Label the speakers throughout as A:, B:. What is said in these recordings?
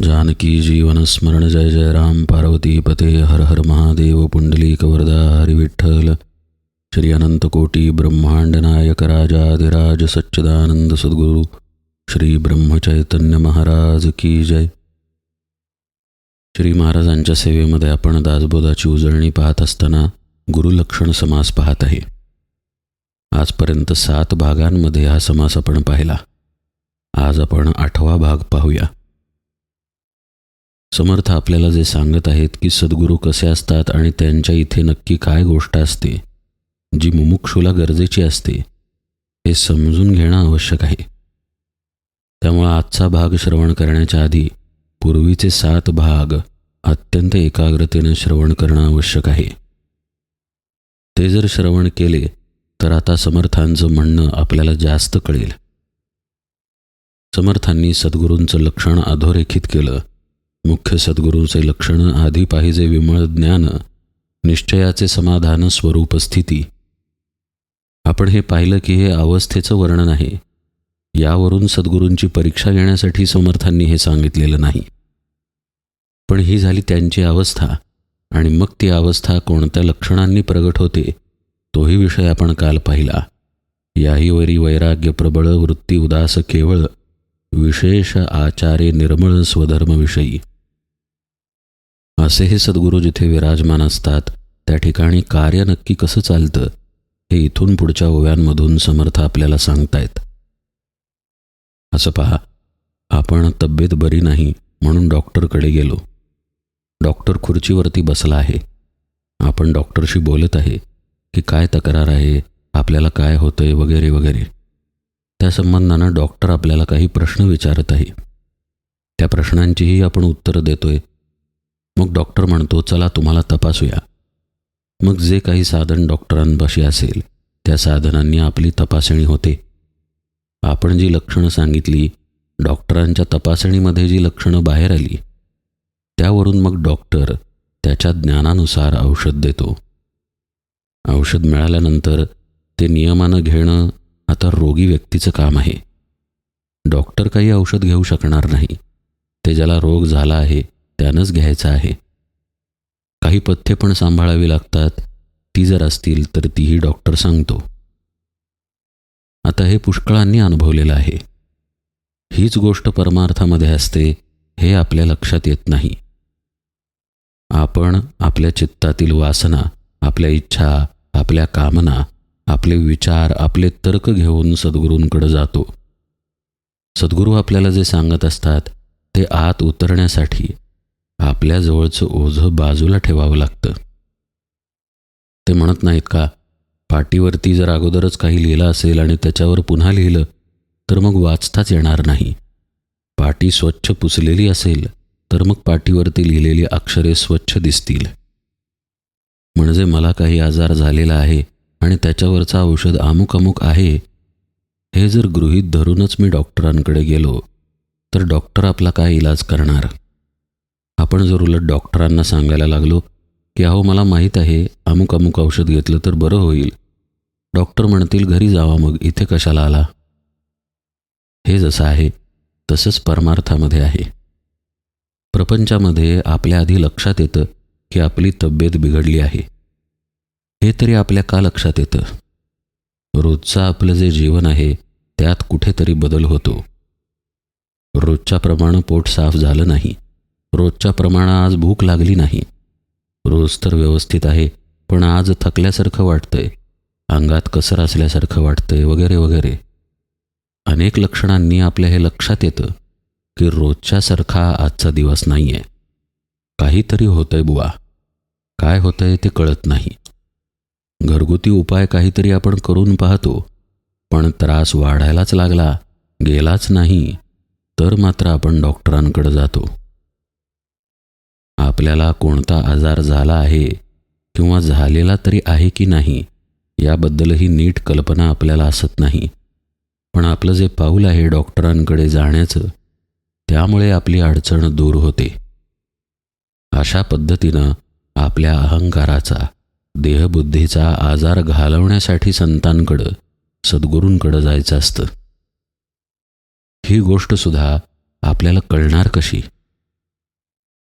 A: जानकी जीवन स्मरण जय जय राम। पार्वती पते हर हर महादेव। पुंडली कवरदा हरिविठ्ठल। श्री अनंत कोटी ब्रह्मांड नायक राजाधिराज सच्चिदानंद सद्गुरु। श्री ब्रह्मचैतन्य महाराज की जय। श्री महाराजांच्या सेवेमध्ये आपण दासबोधाची उजळणी पाहत असताना गुरुलक्षण समास पाहत आहे. आजपर्यंत सात भागांमध्ये हा समास आपण पाहिला. आज आपण आठवा भाग पाहूया. समर्थ आपल्याला जे सांगत आहेत की सद्गुरू कसे असतात आणि त्यांच्या इथे नक्की काय गोष्ट असते जी मुमुक्षूला गरजेची असते हे समजून घेणं आवश्यक आहे. त्यामुळं आजचा भाग श्रवण करण्याच्या आधी पूर्वीचे सात भाग अत्यंत एकाग्रतेने श्रवण करणं आवश्यक आहे. ते जर श्रवण केले तर आता समर्थांचं म्हणणं आपल्याला जास्त कळेल. समर्थांनी सद्गुरूंचं लक्षण अधोरेखित केलं मुख्य सद्गुरूंचे लक्षण आधी पाहिजे विमळ ज्ञान निश्चयाचे समाधान स्वरूप स्थिती. आपण हे पाहिलं की हे अवस्थेचं वर्णन आहे. यावरून सद्गुरूंची परीक्षा घेण्यासाठी समर्थांनी हे सांगितलेलं नाही. पण ही झाली त्यांची अवस्था आणि मग ती अवस्था कोणत्या लक्षणांनी प्रगट होते तोही विषय आपण काल पाहिला. याहीवरी वैराग्य प्रबळ वृत्ती उदास केवळ विशेष आचारे निर्मळ स्वधर्मविषयी. असे हे सद्गुरू जिथे विराजमान असतात त्या ठिकाणी कार्य नक्की कसं चालतं हे इथून पुढच्या ओव्यांमधून समर्थ आपल्याला सांगतायत. असं पहा आपण तब्येत बरी नाही म्हणून डॉक्टरकडे गेलो. डॉक्टर खुर्चीवरती बसला आहे. आपण डॉक्टरशी बोलत आहे की काय तक्रार आहे आपल्याला काय होतंय वगैरे वगैरे. त्या संबंधानं डॉक्टर आपल्याला काही प्रश्न विचारत आहे. त्या प्रश्नांचीही आपण उत्तरं देतोय मग डॉक्टर म्हणतो चला तुम्हाला तपासूया. मग जे काही साधन डॉक्टरांपाशी असेल त्या साधनांनी आपली तपासणी होते. आपण जी लक्षणं सांगितली डॉक्टरांच्या तपासणीमध्ये जी लक्षणं बाहेर आली त्यावरून मग डॉक्टर त्याच्या ज्ञानानुसार औषध देतो. औषध मिळाल्यानंतर ते नियमानं घेणं आता रोगी व्यक्तीचं काम आहे. डॉक्टर काही औषध घेऊ शकणार नाही. ते ज्याला रोग झाला आहे त्यानंच घ्यायचं आहे. काही पथ्ये पण सांभाळावी लागतात. ती जर असतील तर तीही डॉक्टर सांगतो. आता हे पुष्कळांनी अनुभवलेलं आहे. हीच गोष्ट परमार्थामध्ये असते हे आपल्या लक्षात येत नाही. आपण आपल्या चित्तातील वासना आपल्या इच्छा आपल्या कामना आपले विचार आपले तर्क घेऊन सद्गुरूंकडे जातो. सद्गुरू आपल्याला जे सांगत असतात ते आत उतरण्यासाठी आपल्याजवळचं ओझं बाजूला ठेवावं लागतं. ते म्हणत नाहीत का? पाटीवरती जर अगोदरच काही लिहिलं असेल आणि त्याच्यावर पुन्हा लिहिलं तर मग वाचताच येणार नाही. पाटी स्वच्छ पुसलेली असेल तर मग पाटीवरती लिहिलेली अक्षरे स्वच्छ दिसतील. म्हणजे मला काही आजार झालेला आहे आणि त्याच्यावरचं औषध अमुक अमुक आहे हे जर गृहीत धरूनच मी डॉक्टरांकडे गेलो तर डॉक्टर आपला काय इलाज करणार? आपण जर उलट डॉक्टरांना सांगायला लागलो की अहो मला माहीत आहे अमुक अमुक औषध घेतलं तर बरं होईल. डॉक्टर म्हणतील घरी जावा मग इथे कशाला आला? हे जसं आहे तसंच परमार्थामध्ये आहे. प्रपंचामध्ये आपल्या आधी लक्षात येतं की आपली तब्येत बिघडली आहे. हे तरी आपल्या का लक्षात येतं? रोजचं आपलं जे जीवन आहे त्यात कुठेतरी बदल होतो. रोजच्याप्रमाणे पोट साफ झालं नाही. रोजच्या प्रमाणात आज भूक लागली नाही. रोज तर व्यवस्थित आहे पण आज थकल्यासारखं वाटतंय. अंगात कसर असल्यासारखं वाटतंय वगैरे वगैरे. अनेक लक्षणांनी आपल्या हे लक्षात येतं की रोजच्यासारखा आजचा दिवस नाही आहे काहीतरी होतंय बुवा. काय होतंय ते कळत नाही. घरगुती उपाय काहीतरी आपण करून पाहतो पण त्रास वाढायलाच लागला गेलाच नाही तर मात्र आपण डॉक्टरांकडे जातो. आपल्याला कोणता आजार झाला आहे किंवा झालेला तरी आहे की नाही याबद्दलही नीट कल्पना आपल्याला असत नाही. पण आपलं जे पाऊल आहे डॉक्टरांकडे जाण्याचं त्यामुळे आपली अडचण दूर होते. अशा पद्धतीनं आपल्या अहंकाराचा देहबुद्धीचा आजार घालवण्यासाठी संतांकडं सद्गुरूंकडं जायचं असतं. ही गोष्ट सुद्धा आपल्याला कळणार कशी?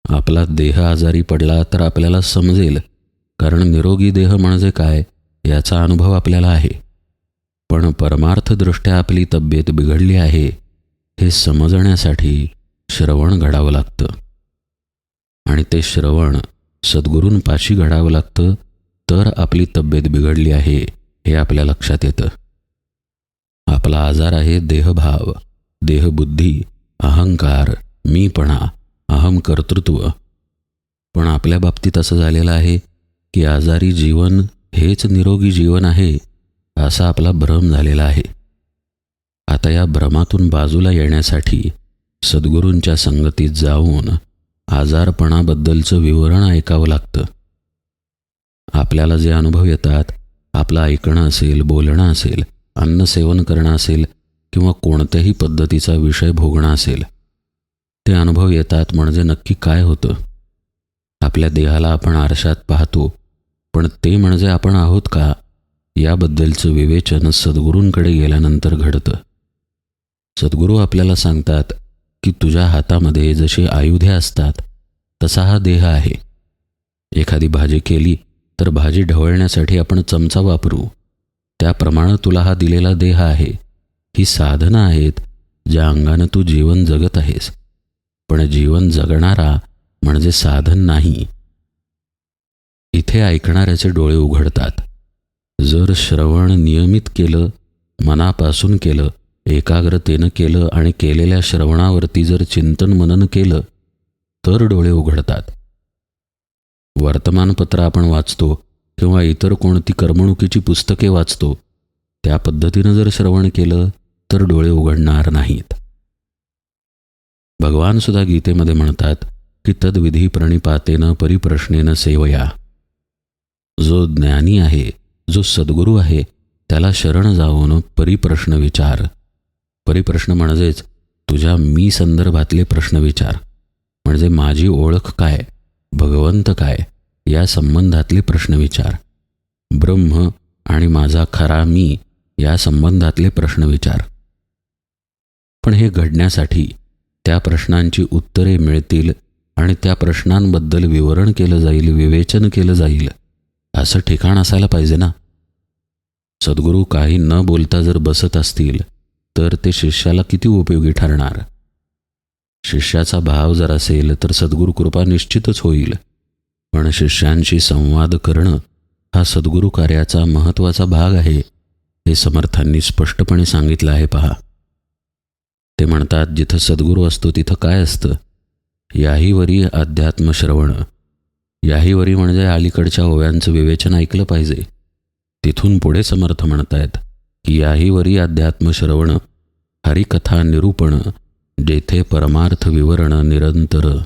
A: आपला देह आजारी पडला तर आपल्याला समजेल. कारण निरोगी देह म्हणजे काय याचा अनुभव आपल्याला आहे. पण परमार्थदृष्ट्या आपली तब्येत बिघडली आहे हे समजण्यासाठी श्रवण घडावं लागतं. आणि ते श्रवण सद्गुरूंपाशी घडावं लागतं तर आपली तब्येत बिघडली आहे हे आपल्या लक्षात येतं. आपला आजार आहे देहभाव देहबुद्धी अहंकार मीपणा अहम कर्तृत्व. पण आपल्या बाबतीत असं झालेलं आहे की आजारी जीवन हेच निरोगी जीवन आहे असा आपला भ्रम झालेला आहे. आता या भ्रमातून बाजूला येण्यासाठी सद्गुरूंच्या संगतीत जाऊन आजारपणाबद्दलचं विवरण ऐकावं लागतं. आपल्याला जे अनुभव येतात आपलं ऐकणं असेल बोलणं असेल अन्न सेवन करणं असेल किंवा कोणत्याही पद्धतीचा विषय भोगणं असेल ते अनुभव येतात म्हणजे नक्की काय होतं? आपल्या देहाला आपण आरशात पाहतो पण ते म्हणजे आपण आहोत का? याबद्दलचं विवेचन सद्गुरूंकडे गेल्यानंतर घडतं. सद्गुरू आपल्याला सांगतात की तुझ्या हातामध्ये जशी आयुधे असतात तसा हा देह आहे. एखादी भाजी केली तर भाजी ढवळण्यासाठी आपण चमचा वापरू. त्याप्रमाणे तुला हा दिलेला देह आहे. ही साधनं आहेत ज्या अंगानं तू जीवन जगत आहेस. पण जीवन जगणारा म्हणजे साधन नाही. इथे ऐकणाऱ्याचे डोळे उघडतात. जर श्रवण नियमित केलं मनापासून केलं एकाग्रतेनं केलं आणि केलेल्या श्रवणावरती जर चिंतन मनन केलं तर डोळे उघडतात. वर्तमानपत्र आपण वाचतो किंवा इतर कोणती करमणुकीची पुस्तके वाचतो त्या पद्धतीनं जर श्रवण केलं तर डोळे उघडणार नाहीत. भगवान सुद्धा गीतेमध्ये म्हणतात की तद्विधी प्रणिपातेनं परिप्रश्नेनं सेवया. जो ज्ञानी आहे जो सद्गुरू आहे त्याला शरण जाऊन परिप्रश्न विचार. परिप्रश्न म्हणजेच तुझ्या मी संदर्भातले प्रश्न विचार. म्हणजे माझी ओळख काय भगवंत काय या संबंधातले प्रश्न विचार. ब्रह्म आणि माझा खरा मी या संबंधातले प्रश्न विचार. पण हे घडण्यासाठी त्या प्रश्नांची उत्तरे मिळतील आणि त्या प्रश्नांबद्दल विवरण केलं जाईल विवेचन केलं जाईल. असं ठिकाण असायला पाहिजे ना? सद्गुरू काही न बोलता जर बसत असतील तर ते शिष्याला किती उपयोगी ठरणार? शिष्याचा भाव जर असेल तर सद्गुरू कृपा निश्चितच होईल. पण शिष्यांशी संवाद करणं हा सद्गुरू कार्याचा महत्त्वाचा भाग आहे हे समर्थांनी स्पष्टपणे सांगितलं आहे पहा. ते म्हणतात जिथं सद्गुरू असतो तिथं काय असतं? याहीवरी अध्यात्मश्रवण याहीवरी म्हणजे अलीकडच्या ओव्यांचं विवेचन ऐकलं पाहिजे. तिथून पुढे समर्थ म्हणतायत की याहीवरी अध्यात्मश्रवण हरिकथा निरूपण जेथे परमार्थ विवरण निरंतर.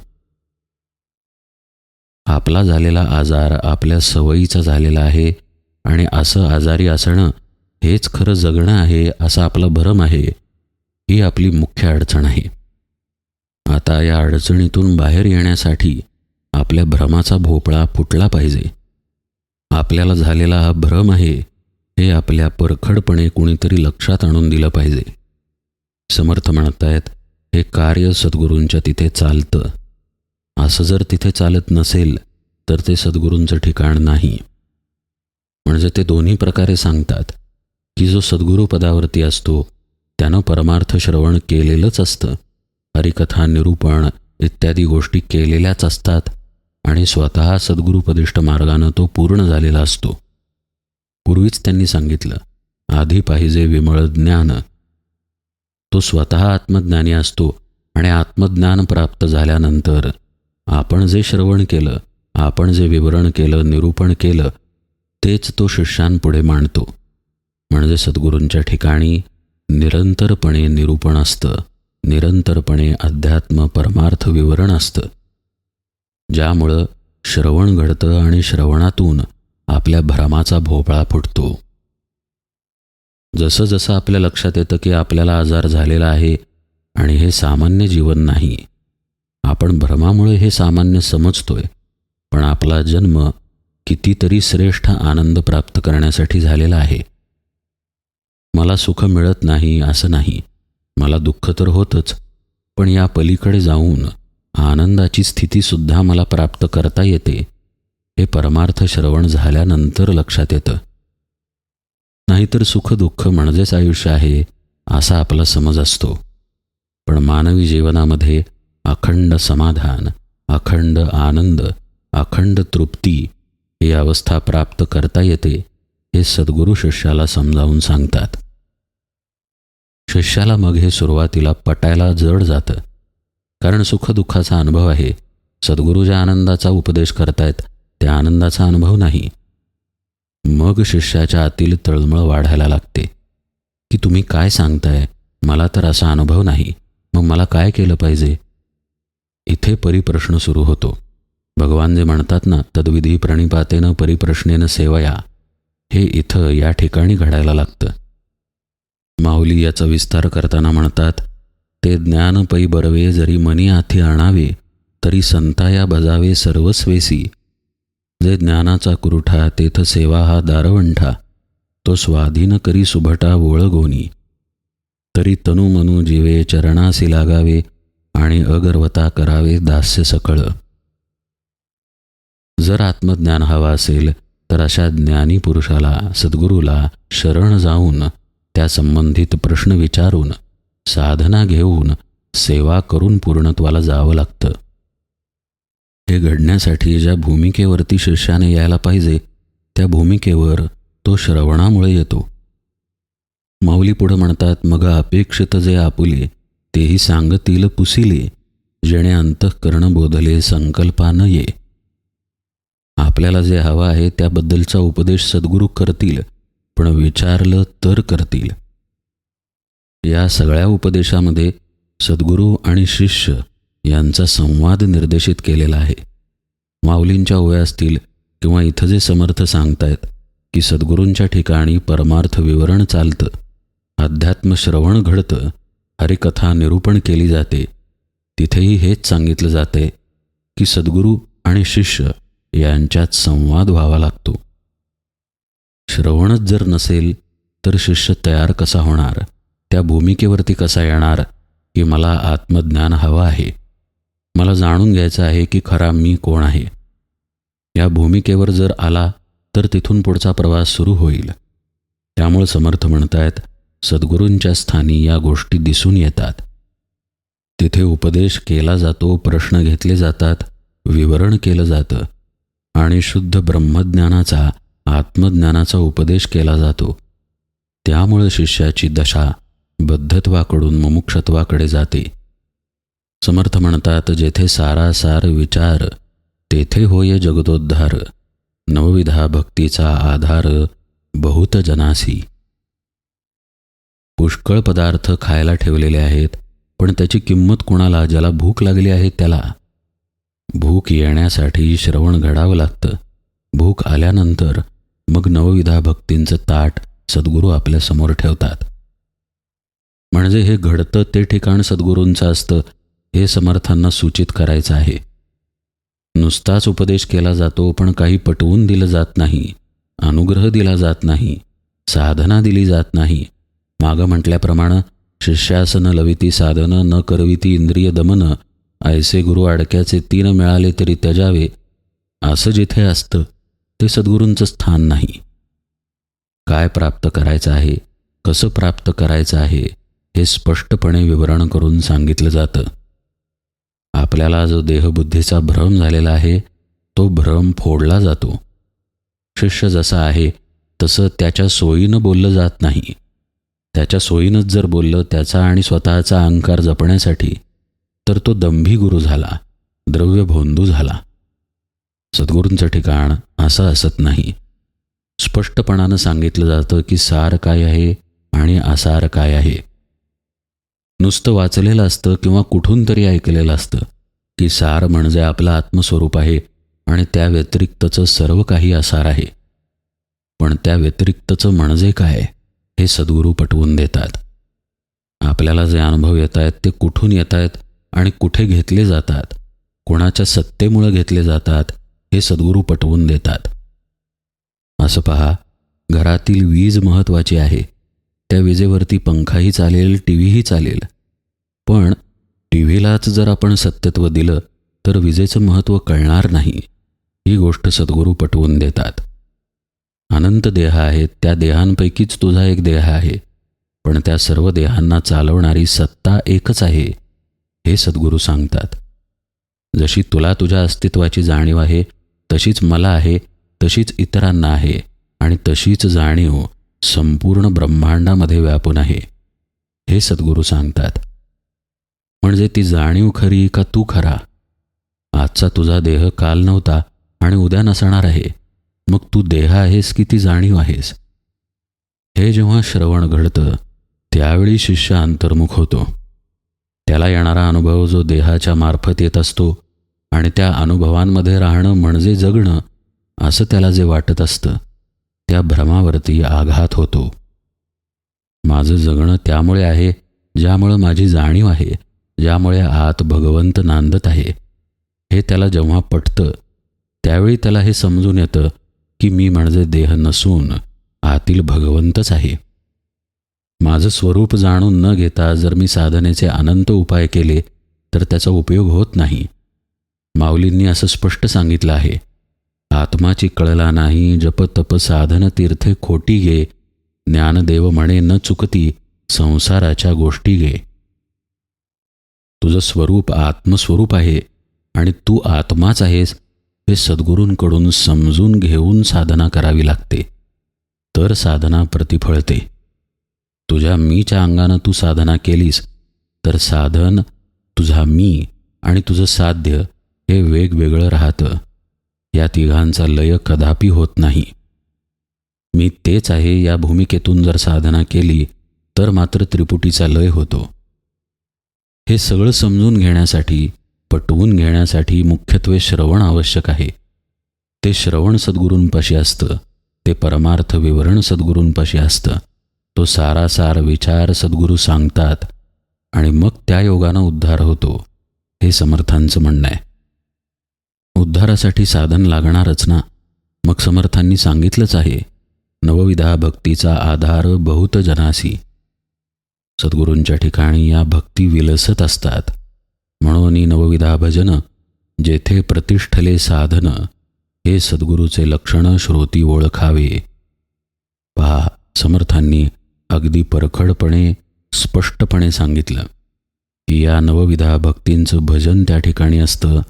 A: आपला झालेला आजार आपल्या सवयीचा झालेला आहे आणि असं आजारी असणं हेच खरं जगणं आहे असा आपला भरम आहे. ही आपली मुख्य अडचण आहे. आता या अडचणीतून बाहेर येण्यासाठी आपल्या भ्रमाचा भोपळा फुटला पाहिजे. आपल्याला झालेला हा भ्रम आहे हे आपल्या परखडपणे कुणीतरी लक्षात आणून दिलं पाहिजे. समर्थ म्हणतायत हे कार्य सद्गुरूंच्या तिथे चालतं. असं जर तिथे चालत नसेल तर ते सद्गुरूंचं ठिकाण नाही. म्हणजे ते दोन्ही प्रकारे सांगतात की जो सद्गुरू पदावरती असतो त्यानं परमार्थ श्रवण केलेलंच असतं. हरिकथा निरूपण इत्यादी गोष्टी केलेल्याच असतात आणि स्वतः सद्गुरुपदिष्ट मार्गानं तो पूर्ण झालेला असतो. पूर्वीच त्यांनी सांगितलं आधी पाहिजे विमळ ज्ञान. तो स्वतः आत्मज्ञानी असतो आणि आत्मज्ञान प्राप्त झाल्यानंतर आपण जे श्रवण केलं आपण जे विवरण केलं निरूपण केलं तेच तो शिष्यांपुढे मांडतो. म्हणजे सद्गुरूंच्या ठिकाणी निरंतरपणे निरूपण असतं. निरंतरपणे अध्यात्म परमार्थ विवरण असतं. ज्यामुळं श्रवण घडतं आणि श्रवणातून आपल्या भ्रमाचा भोपळा फुटतो. जसं जसं आपल्या लक्षात येतं की आपल्याला आजार झालेला आहे आणि हे सामान्य जीवन नाही आपण भ्रमामुळे हे सामान्य समजतोय पण आपला जन्म कितीतरी श्रेष्ठ आनंद प्राप्त करण्यासाठी झालेला आहे. मला सुख मिळत नाही असं नाही. मला दुःख तर होतच पण या पलीकडे जाऊन आनंदाची स्थितीसुद्धा मला प्राप्त करता येते हे परमार्थ श्रवण झाल्यानंतर लक्षात येतं. नाहीतर सुख दुःख म्हणजेच आयुष्य आहे असा आपला समज असतो. पण मानवी जीवनामध्ये अखंड समाधान अखंड आनंद अखंड तृप्ती ही अवस्था प्राप्त करता येते हे सद्गुरू शिष्याला समजावून सांगतात. शिष्याला मग हे सुरुवातीला पटायला जड जातं. कारण सुखदुःखाचा अनुभव आहे. सद्गुरू ज्या आनंदाचा उपदेश करतायत. त्या आनंदाचा अनुभव नाही. मग शिष्याच्या आतील तळमळ वाढायला लागते. की तुम्ही काय सांगताय? मला तर असा अनुभव नाही. मग मला काय केलं पाहिजे? इथे परिप्रश्न सुरू होतो. भगवान जे म्हणतात ना तद्विधी प्रणिपातेनं परिप्रश्नेनं सेवया. हे इथं या ठिकाणी घडायला लागतं. माऊली याचा विस्तार करताना म्हणतात ते ज्ञान पै बरवे जरी मनी हाती आणावे तरी संताया बजावे सर्वस्वेसी. जे ज्ञानाचा कुरुठा तेथ सेवा हा दारवंठा. तो स्वाधीन करी सुभटा वोळगोनी. तरी तनु मनु जीवे चरणासी लागावे आणि अगर्वता करावे दास्य सकळ. जर आत्मज्ञान हवा असेल तर अशा ज्ञानी पुरुषाला सद्गुरूला शरण जाऊन त्या संबंधित प्रश्न विचारून साधना घेऊन सेवा करून पूर्णत्वाला जावं लागतं. हे घडण्यासाठी ज्या भूमिकेवरती शिष्याने यायला पाहिजे त्या भूमिकेवर तो श्रवणामुळे येतो. माऊली पुढं म्हणतात मग अपेक्षित जे आपुले तेही सांगतील पुसिले जेणे अंतःकरण बोधले संकल्पानं ये. आपल्याला जे हवं आहे त्याबद्दलचा उपदेश सद्गुरू करतील पण विचारलं तर करतील. या सगळ्या उपदेशामध्ये सद्गुरू आणि शिष्य यांचा संवाद निर्देशित केलेला आहे. माऊलींच्या ओया असतील किंवा इथं जे समर्थ सांगतायत की सद्गुरूंच्या ठिकाणी परमार्थ विवरण चालतं अध्यात्म श्रवण घडतं हरिकथा निरूपण केली जाते तिथेही हेच सांगितलं जाते की सद्गुरू आणि शिष्य यांच्यात संवाद व्हावा लागतो. श्रवणच जर नसेल तर शिष्य तयार कसा होणार? त्या भूमिकेवरती कसा येणार? की मला आत्मज्ञान हवं आहे. मला जाणून घ्यायचं आहे की खरा मी कोण आहे. या भूमिकेवर जर आला तर तिथून पुढचा प्रवास सुरू होईल. त्यामुळे समर्थ म्हणतायत सद्गुरूंच्या स्थानी या गोष्टी दिसून येतात. तिथे उपदेश केला जातो प्रश्न घेतले जातात विवरण केलं जातं. आणि शुद्ध ब्रह्मज्ञानाचा आत्मज्ञानाचा उपदेश केला जातो. त्यामुळे शिष्याची दशा बद्धत्वाकडून मुमुक्षत्वाकडे जाते. समर्थ म्हणतात जेथे सारासार विचार तेथे होय जगदोद्धार. नवविधा भक्तीचा आधार बहुत जनासी. पुष्कळ पदार्थ खायला ठेवलेले आहेत पण त्याची किंमत कोणाला ज्याला भूक लागली आहे त्याला. भूक येण्यासाठी श्रवण घडावं लागतं. भूक आल्यानंतर मग नवविधा भक्तींचं ताट सद्गुरू आपल्यासमोर ठेवतात. म्हणजे हे घडतं ते ठिकाण सद्गुरूंचं असतं हे समर्थांना सूचित करायचं आहे. नुसताच उपदेश केला जातो पण काही पटवून दिलं जात नाही अनुग्रह दिला जात नाही साधना दिली जात नाही. मागं म्हटल्याप्रमाणे शिष्यासनं लविती साधनं न करविती इंद्रिय दमन ऐसे गुरु अडक्याचे तीन मिळाले तरी त्याजावे असं जिथे असतं ते सद्गुरूंचं स्थान नाही. काय प्राप्त करायचं आहे? कसं प्राप्त करायचं आहे? हे स्पष्टपणे विवरण करून सांगितलं जातं. आपल्याला जो देहबुद्धीचा भ्रम झालेला आहे तो भ्रम फोडला जातो. शिष्य जसा आहे तसं त्याच्या सोयीनं बोललं जात नाही. त्याच्या सोयीनंच जर बोललं त्याचा आणि स्वतःचा अहंकार जपण्यासाठी तर तो दंभी गुरु झाला द्रव्य भोंदू झाला. सद्गुरूंचं ठिकाण असं असत नाही. स्पष्टपणानं सांगितलं जातं की सार काय आहे आणि आसार काय आहे. नुसतं वाचलेलं असतं किंवा कुठून तरी ऐकलेलं असतं की सार म्हणजे आपलं आत्मस्वरूप आहे आणि त्या व्यतिरिक्तचं सर्व काही आसार आहे. पण त्या व्यतिरिक्तचं म्हणजे काय हे सद्गुरू पटवून देतात. आपल्याला जे अनुभव येत आहेत ते कुठून येत आहेत आणि कुठे घेतले जातात? कोणाच्या सत्तेमुळं घेतले जातात? हे सद्गुरू पटवून देतात. असं पहा घरातील वीज महत्त्वाची आहे. त्या विजेवरती पंखाही चालेल टी व्हीही चालेल. पण टी व्हीलाच जर आपण सत्यत्व दिलं तर विजेचं महत्त्व कळणार नाही. ही गोष्ट सद्गुरू पटवून देतात. अनंत देह आहेत त्या देहांपैकीच तुझा एक देह आहे. पण त्या सर्व देहांना चालवणारी सत्ता एकच आहे हे सद्गुरू सांगतात. जशी तुला तुझ्या अस्तित्वाची जाणीव आहे तशीच मला आहे तशीच इतरांना आहे आणि तशीच जाणीव संपूर्ण ब्रह्मांडामध्ये व्यापून आहे. हे सद्गुरू सांगतात. म्हणजे ती जाणीव खरी का तू खरा? आजचा तुझा देह काल नव्हता आणि उद्या नसणार आहे. मग तू देह आहेस की ती जाणीव आहेस? हे जेव्हा श्रवण घडतं त्यावेळी शिष्य अंतर्मुख होतो. त्याला येणारा अनुभव जो देहाच्या मार्फत येत असतो आणि त्या अनुभवांमध्ये राहणं म्हणजे जगणं असं त्याला जे वाटत असतं त्या भ्रमावरती आघात होतो. माझं जगणं त्यामुळे आहे ज्यामुळं माझी जाणीव आहे ज्यामुळे आत भगवंत नांदत आहे. हे त्याला जेव्हा पटतं त्यावेळी त्याला हे समजून येतं की मी म्हणजे देह नसून आतील भगवंतच आहे. माझं स्वरूप जाणून न घेता जर मी साधनेचे अनंत उपाय केले तर त्याचा उपयोग होत नाही. माऊलींनी असं स्पष्ट सांगितलं आहे. आत्माची कळला नाही जप तप साधन तीर्थे खोटी गे. ज्ञानदेव म्हणे न चुकती संसाराच्या गोष्टी गे. तुझं स्वरूप आत्मस्वरूप आहे आणि तू आत्माच आहेस हे सद्गुरूंकडून समजून घेऊन साधना करावी लागते. तर साधना प्रतिफळते. तुझ्या मीच्या अंगानं तू साधना केलीस तर साधन तुझा मी आणि तुझं साध्य हे वेगवेगळं राहतं. या तिघांचा लय कदापि होत नाही. मी तेच आहे या भूमिकेतून जर साधना केली तर मात्र त्रिपुटीचा लय होतो. हे सगळं समजून घेण्यासाठी पटवून घेण्यासाठी मुख्यत्वे श्रवण आवश्यक आहे. ते श्रवण सद्गुरूंपाशी असतं. ते परमार्थ विवरण सद्गुरूंपाशी असतं. तो सारासार विचार सद्गुरू सांगतात आणि मग त्या योगानं उद्धार होतो हे समर्थांचं म्हणणं आहे. उद्धारासाठी साधन लागणारच ना. मग समर्थांनी सांगितलंच आहे नवविधा भक्तीचा आधार बहुत जनासी. सद्गुरूंच्या ठिकाणी या भक्ती विलसत असतात. म्हणून नवविधा भजन जेथे प्रतिष्ठले साधन हे सद्गुरूचे लक्षण श्रोती ओळखावे. पहा समर्थांनी अगदी परखडपणे स्पष्टपणे सांगितलं की या नवविधा भक्तींचं भजन त्या ठिकाणी असतं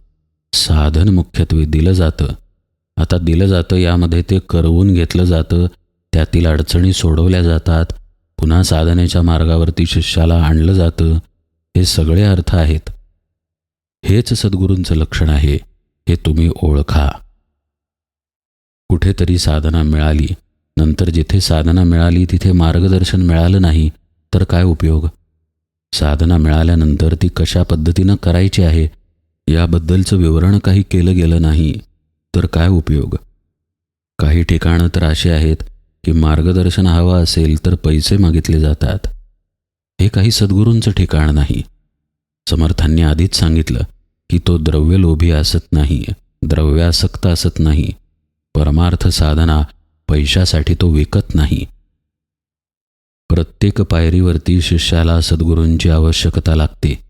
A: साधन मुख्यत्वे दिलं जातं. आता दिलं जातं यामध्ये ते करवून घेतलं जातं त्यातील अडचणी सोडवल्या जातात पुन्हा साधनेच्या मार्गावरती शिष्याला आणलं जातं हे सगळे अर्थ आहेत. हेच सद्गुरूंचं लक्षण आहे हे तुम्ही ओळखा. कुठेतरी साधना मिळाली. नंतर जिथे साधना मिळाली तिथे मार्गदर्शन मिळालं नाही तर काय उपयोग? साधना मिळाल्यानंतर ती कशा पद्धतीनं करायची आहे याबद्दलचं विवरण काही केलं गेलं नाही तर काय उपयोग? काही ठिकाणं तर अशी आहेत की मार्गदर्शन हवं असेल तर पैसे मागितले जातात. हे काही सद्गुरूंचं ठिकाण नाही. समर्थांनी आधीच सांगितलं की तो द्रव्यलोभी असत नाही द्रव्यासक्त असत नाही. परमार्थ साधना पैशासाठी तो विकत नाही. प्रत्येक पायरीवरती शिष्याला सद्गुरूंची आवश्यकता लागते.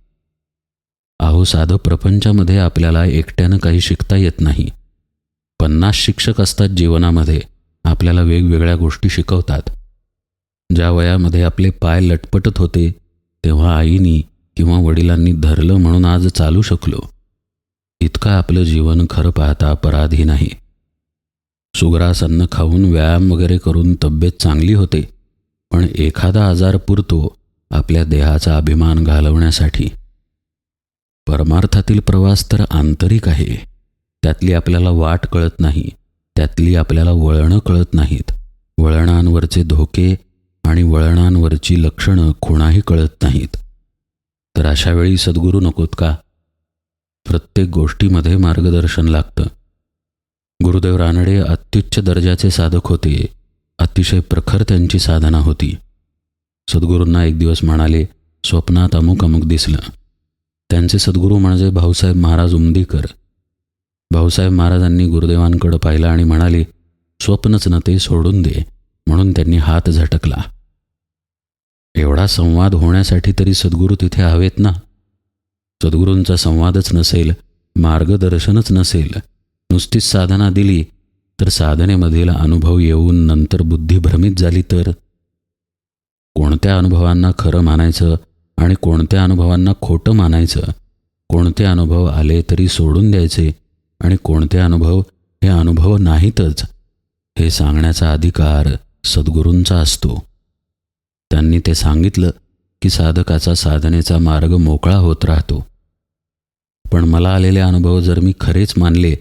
A: अहो साधं प्रपंचामध्ये आपल्याला एकट्यानं काही शिकता येत नाही. पन्नास शिक्षक असतात जीवनामध्ये आपल्याला वेगवेगळ्या गोष्टी शिकवतात. ज्या वयामध्ये आपले पाय लटपटत होते तेव्हा आईनी किंवा वडिलांनी धरलं म्हणून आज चालू शकलो. इतकं आपलं जीवन खरं पाहता अपराधी नाही. सुग्रास अन्न खाऊन व्यायाम वगैरे करून तब्येत चांगली होते पण एखादा आजार पुरतो आपल्या देहाचा अभिमान घालवण्यासाठी. परमार्थातील प्रवास तर आंतरिक आहे. त्यातली आपल्याला वाट कळत नाही. त्यातली आपल्याला वळणं कळत नाहीत. वळणांवरचे धोके आणि वळणांवरची लक्षणं खुणाही कळत नाहीत. तर अशावेळी सद्गुरू नकोत का? प्रत्येक गोष्टीमध्ये मार्गदर्शन लागतं. गुरुदेव रानडे अत्युच्च दर्जाचे साधक होते. अतिशय प्रखर त्यांची साधना होती. सद्गुरूंना एक दिवस म्हणाले स्वप्नात अमुक अमुक दिसलं. त्यांचे सद्गुरू म्हणजे भाऊसाहेब महाराज उमदीकर. भाऊसाहेब महाराजांनी गुरुदेवांकडं पाहिलं आणि म्हणाले स्वप्नच न ते सोडून दे म्हणून त्यांनी हात झटकला. एवढा संवाद होण्यासाठी तरी सद्गुरू तिथे हवेत ना? सद्गुरूंचा संवादच नसेल मार्गदर्शनच नसेल नुसतीच साधना दिली तर साधनेमधील अनुभव येऊन नंतर बुद्धी भ्रमित झाली तर? कोणत्या अनुभवांना खरं मानायचं? आणि कोणत्या अनुभवांना खोटं मानायचं? कोणते अनुभव आले तरी सोडून द्यायचे? आणि कोणते अनुभव हे अनुभव नाहीतच? हे सांगण्याचा अधिकार सद्गुरूंचा असतो. त्यांनी ते सांगितलं की साधकाचा साधनेचा मार्ग मोकळा होत राहतो. पण मला आलेले अनुभव जर मी खरेच मानले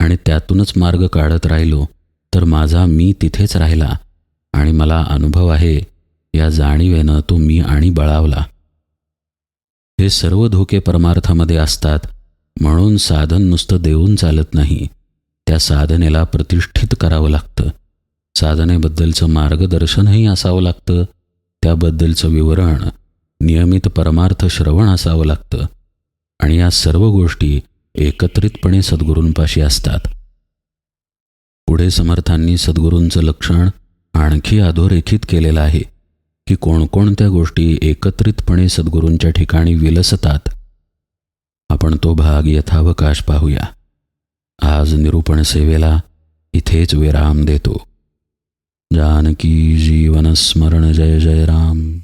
A: आणि त्यातूनच मार्ग काढत राहिलो तर माझा मी तिथेच राहिला आणि मला अनुभव आहे या जाणीवेनं तो मी आणि बळावला. हे सर्व धोके परमार्थामध्ये असतात. म्हणून साधन नुसतं देऊन चालत नाही. त्या साधनेला प्रतिष्ठित करावं लागतं. साधनेबद्दलचं मार्गदर्शनही असावं लागतं. त्याबद्दलचं विवरण नियमित परमार्थ श्रवण असावं लागतं. आणि या सर्व गोष्टी एकत्रितपणे सद्गुरूंपाशी असतात. पुढे समर्थांनी सद्गुरूंचं लक्षण आणखी अधोरेखित केलेलं आहे. की कोणकोणत्या गोष्टी एकत्रितपणे सद्गुरूंच्या ठिकाणी विलसतात आपण तो भाग यथावकाश पाहूया. आज निरूपण सेवेला इथेच विराम देतो. जानकी जीवनस्मरण जय जय राम.